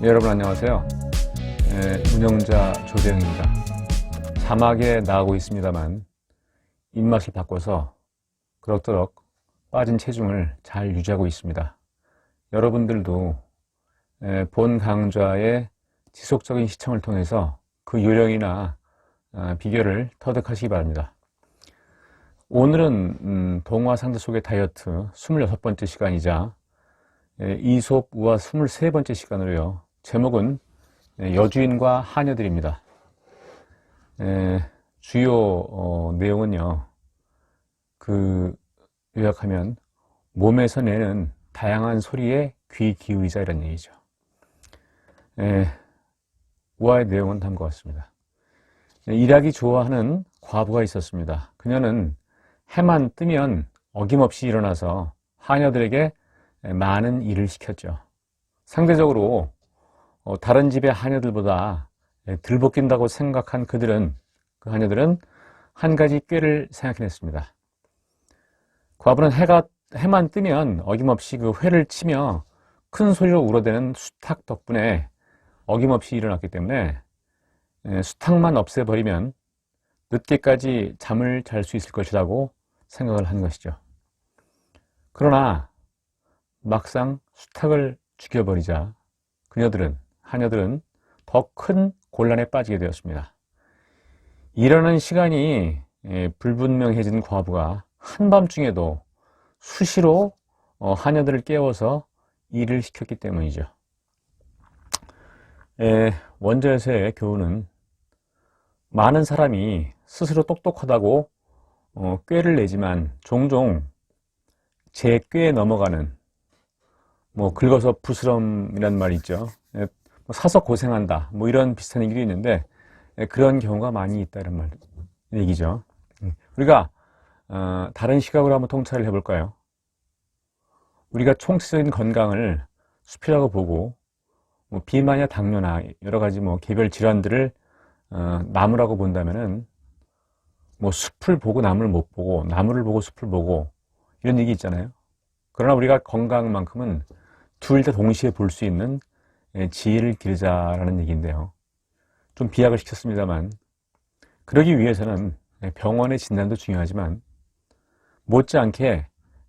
네, 여러분 안녕하세요. 예, 운영자 조대영입니다. 사막에 나가고 있습니다만 입맛을 바꿔서 그럭저럭 빠진 체중을 잘 유지하고 있습니다. 여러분들도 예, 본 강좌의 지속적인 시청을 통해서 그 요령이나 아, 비결을 터득하시기 바랍니다. 오늘은 음, 동화 상대 속의 다이어트 26번째 시간이자 예, 이솝 우화 23번째 시간으로요. 제목은 예, 여주인과 하녀들입니다. 예, 주요 어, 내용은요. 그 요약하면 몸에서 내는 다양한 소리에 귀 기울이자 이런 얘기죠. 예, 우화의 내용은 다음과 같습니다. 예, 일하기 좋아하는 과부가 있었습니다. 그녀는 해만 뜨면 어김없이 일어나서 하녀들에게 많은 일을 시켰죠. 상대적으로 어, 다른 집의 하녀들보다 덜 벗긴다고 생각한 그들은 그 하녀들은 한 가지 꾀를 생각해냈습니다. 과부는 해가 해만 뜨면 어김없이 그 회를 치며 큰 소리로 울어대는 수탉 덕분에 어김없이 일어났기 때문에 에, 수탉만 없애버리면 늦게까지 잠을 잘 수 있을 것이라고 생각을 한 것이죠. 그러나 막상 수탉을 죽여버리자 그녀들은 하녀들은 더 큰 곤란에 빠지게 되었습니다. 일하는 시간이 예, 불분명해진 과부가 한밤중에도 수시로 어, 하녀들을 깨워서 일을 시켰기 때문이죠. 예, 원저에서의 교훈은 많은 사람이 스스로 똑똑하다고 어, 꾀를 내지만 종종 제 꾀에 넘어가는 뭐 긁어서 부스럼이란 말이 있죠. 예, 뭐 사서 고생한다. 뭐 이런 비슷한 얘기도 있는데 예, 그런 경우가 많이 있다는 말 얘기죠. 음, 우리가 어, 다른 시각으로 한번 통찰을 해볼까요? 우리가 총체적인 건강을 수피라고 보고 뭐 비만이나 당뇨나 여러 가지 뭐 개별 질환들을 어, 나무라고 본다면은 뭐 숲을 보고 나무를 못 보고 나무를 보고 숲을 보고 이런 얘기 있잖아요. 그러나 우리가 건강만큼은 둘 다 동시에 볼 수 있는 예, 지혜를 기르자라는 얘기인데요. 좀 비약을 시켰습니다만 그러기 위해서는 예, 병원의 진단도 중요하지만 못지않게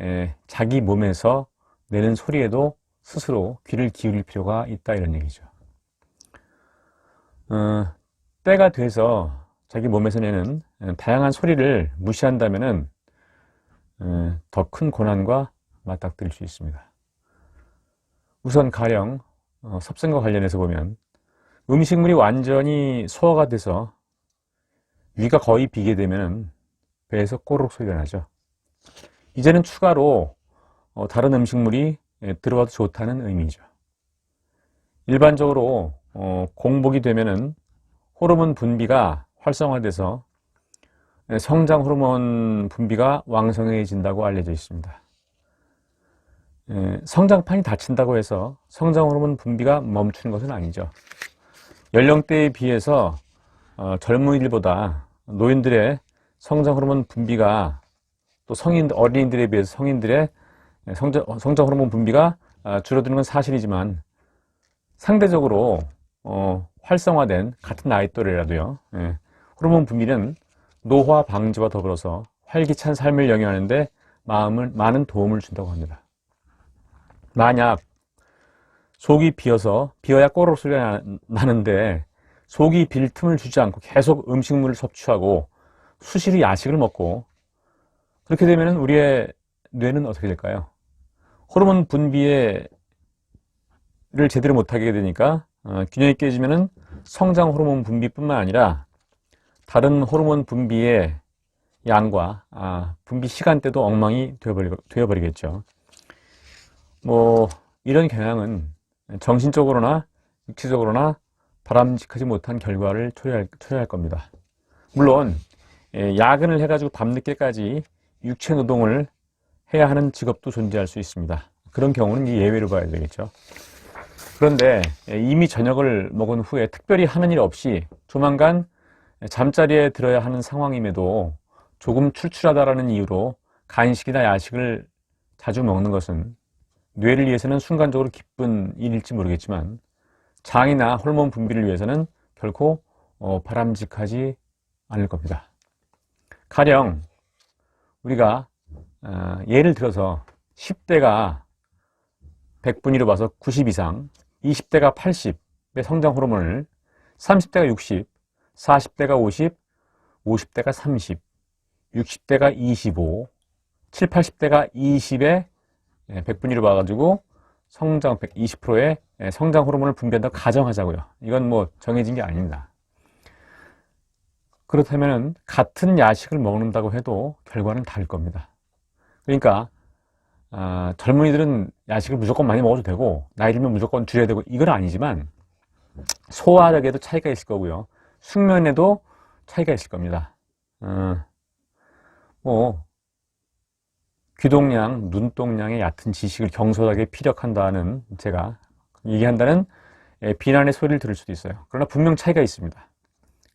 예, 자기 몸에서 내는 소리에도 스스로 귀를 기울일 필요가 있다 이런 얘기죠. 어, 때가 돼서 자기 몸에서 내는 다양한 소리를 무시한다면은 더큰 고난과 맞닥뜨릴 수 있습니다. 우선 가령 어, 섭생과 관련해서 보면 음식물이 완전히 소화가 돼서 위가 거의 비게 되면 배에서 꼬르륵 소리가 나죠. 이제는 추가로 어, 다른 음식물이 예, 들어와도 좋다는 의미죠. 일반적으로 어, 공복이 되면은 호르몬 분비가 활성화돼서 예, 성장 호르몬 분비가 왕성해진다고 알려져 있습니다. 예, 성장판이 닫힌다고 해서 성장 호르몬 분비가 멈추는 것은 아니죠. 연령대에 비해서 어, 젊은이들보다 노인들의 성장 호르몬 분비가 또 성인 어린이들에 비해서 성인들의 성장, 성장 호르몬 분비가 아, 줄어드는 건 사실이지만 상대적으로 어, 활성화된 같은 나이 또래라도요 예, 호르몬 분비는 노화 방지와 더불어서 활기찬 삶을 영위하는데 마음을 많은 도움을 준다고 합니다. 만약 속이 비어서 비어야 꼬르륵 소리가 나는데 속이 빌 틈을 주지 않고 계속 음식물을 섭취하고 수시로 야식을 먹고 그렇게 되면 우리의 뇌는 어떻게 될까요? 호르몬 분비를 제대로 못하게 되니까 어, 균형이 깨지면은 성장 호르몬 분비뿐만 아니라 다른 호르몬 분비의 양과 아, 분비 시간대도 엉망이 되어버리, 겠죠 뭐 이런 경향은 정신적으로나 육체적으로나 바람직하지 못한 결과를 초래할, 초래할 겁니다. 물론 예, 야근을 해가지고 밤늦게까지 육체 노동을 해야 하는 직업도 존재할 수 있습니다. 그런 경우는 예외로 봐야 되겠죠. 그런데 예, 이미 저녁을 먹은 후에 특별히 하는 일 없이 조만간 잠자리에 들어야 하는 상황임에도 조금 출출하다라는 이유로 간식이나 야식을 자주 먹는 것은 뇌를 위해서는 순간적으로 기쁜 일일지 모르겠지만 장이나 호르몬 분비를 위해서는 결코 어, 바람직하지 않을 겁니다. 가령 우리가 어, 예를 들어서 10대가 100분위로 봐서 90 이상, 20대가 80의 성장 호르몬을 30대가 60, 40대가 50, 50대가 30, 60대가 25, 7, 80대가 20에 100분위로 봐가지고 성장 20%의 성장 호르몬을 분비한다고 가정하자고요. 이건 뭐 정해진 게 아닙니다. 그렇다면 같은 야식을 먹는다고 해도 결과는 다를 겁니다. 그러니까 아, 젊은이들은 야식을 무조건 많이 먹어도 되고 나이 들면 무조건 줄여야 되고 이건 아니지만 소화력에도 차이가 있을 거고요. 숙면에도 차이가 있을 겁니다. 어, 뭐 귀동량, 눈동량의 얕은 지식을 경솔하게 피력한다는 제가 얘기한다는 예, 비난의 소리를 들을 수도 있어요. 그러나 분명 차이가 있습니다.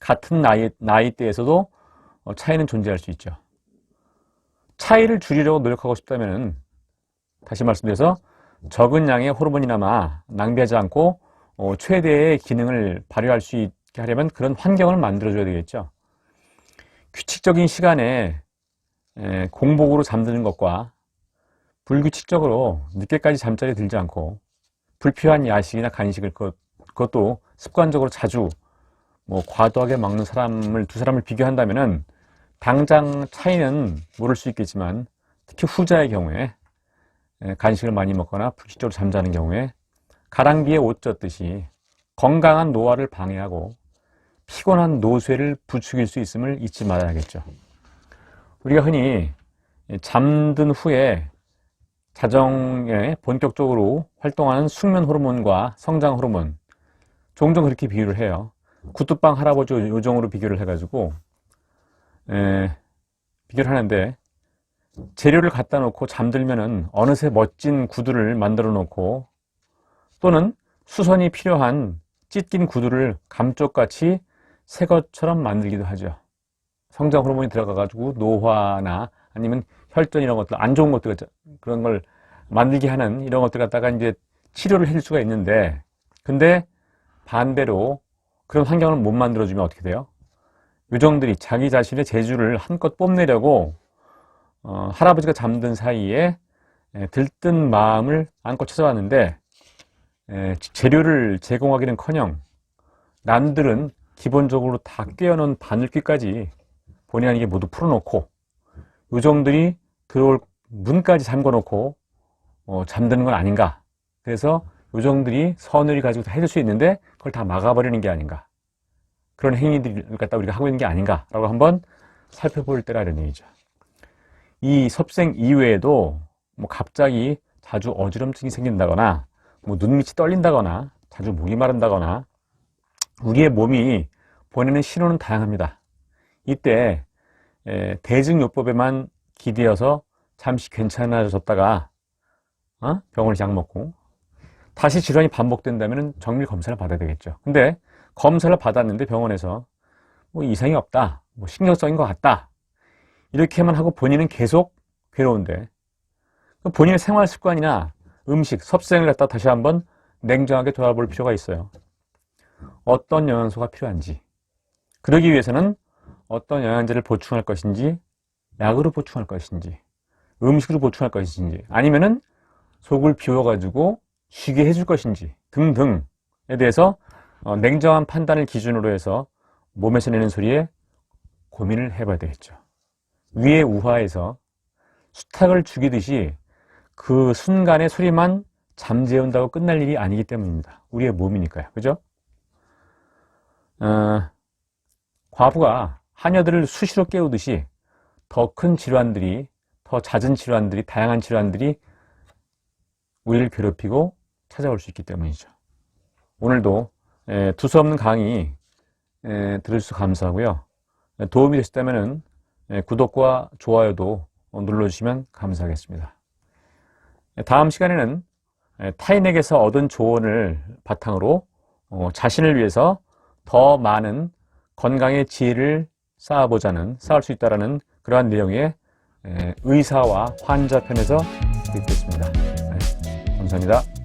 같은 나이, 나이대에서도 어, 차이는 존재할 수 있죠. 차이를 줄이려고 노력하고 싶다면 다시 말씀드려서 적은 양의 호르몬이나마 낭비하지 않고 어, 최대의 기능을 발휘할 수 있게 하려면 그런 환경을 만들어줘야 되겠죠. 규칙적인 시간에 에, 공복으로 잠드는 것과 불규칙적으로 늦게까지 잠자리에 들지 않고 불필요한 야식이나 간식을 그것, 그것도 습관적으로 자주 뭐 과도하게 먹는 사람을 두 사람을 비교한다면은 당장 차이는 모를 수 있겠지만 특히 후자의 경우에 에, 간식을 많이 먹거나 불규칙적으로 잠자는 경우에 가랑비에 옷 젖듯이 건강한 노화를 방해하고 피곤한 노쇠를 부추길 수 있음을 잊지 말아야겠죠. 우리가 흔히 잠든 후에 자정에 본격적으로 활동하는 숙면 호르몬과 성장 호르몬 종종 그렇게 비유를 해요. 구두방 할아버지 요정으로 비교를 해가지고 에, 비교를 하는데 재료를 갖다 놓고 잠들면은 어느새 멋진 구두를 만들어 놓고 또는 수선이 필요한 찢긴 구두를 감쪽같이 새 것처럼 만들기도 하죠. 성장 호르몬이 들어가가지고 노화나 아니면 혈전 이런 것들 안 좋은 것들 그런 걸 만들게 하는 이런 것들 갖다가 이제 치료를 해줄 수가 있는데 근데 반대로 그런 환경을 못 만들어주면 어떻게 돼요? 요정들이 자기 자신의 재주를 한껏 뽐내려고 어, 할아버지가 잠든 사이에 에, 들뜬 마음을 안고 찾아왔는데 에, 재료를 제공하기는커녕 남들은 기본적으로 다 깨어놓은 바늘귀까지 본의 아니게 모두 풀어놓고 요정들이 들어올 문까지 잠궈놓고 어, 잠드는 건 아닌가 그래서 요정들이 선을 가지고 해줄 수 있는데 그걸 다 막아버리는 게 아닌가 그런 행위들을 갖다 우리가 하고 있는 게 아닌가 라고 한번 살펴볼 때라 이런 얘기죠. 이 섭생 이외에도 뭐 갑자기 자주 어지럼증이 생긴다거나 뭐 눈밑이 떨린다거나 자주 목이 마른다거나 우리의 몸이 보내는 신호는 다양합니다. 이때 대증요법에만 기대어서 잠시 괜찮아졌다가 어? 병원을 약 먹고 다시 질환이 반복된다면 정밀 검사를 받아야 되겠죠. 근데 검사를 받았는데 병원에서 뭐 이상이 없다, 뭐 신경성인 것 같다 이렇게만 하고 본인은 계속 괴로운데 본인의 생활 습관이나 음식, 섭생을 갖다 다시 한번 냉정하게 돌아볼 필요가 있어요. 어떤 영양소가 필요한지 그러기 위해서는 어떤 영양제를 보충할 것인지 약으로 보충할 것인지 음식으로 보충할 것인지 아니면은 속을 비워 가지고 쉬게 해줄 것인지 등등에 대해서 어, 냉정한 판단을 기준으로 해서 몸에서 내는 소리에 고민을 해봐야 되겠죠. 위에 우화에서 수탉을 죽이듯이 그 순간의 소리만 잠재운다고 끝날 일이 아니기 때문입니다. 우리의 몸이니까요. 그죠? 어, 과부가 하녀들을 수시로 깨우듯이 더 큰 질환들이, 더 잦은 질환들이, 다양한 질환들이 우리를 괴롭히고 찾아올 수 있기 때문이죠. 오늘도 에, 두서없는 강의 에, 들으셔서 감사하고요. 에, 도움이 되셨다면 구독과 좋아요도 눌러주시면 감사하겠습니다. 다음 시간에는 타인에게서 얻은 조언을 바탕으로 어, 자신을 위해서 더 많은 건강의 지혜를 쌓아보자는 쌓을 수 있다라는 그러한 내용의 의사와 환자 편에서 뵙겠습니다. 네, 감사합니다.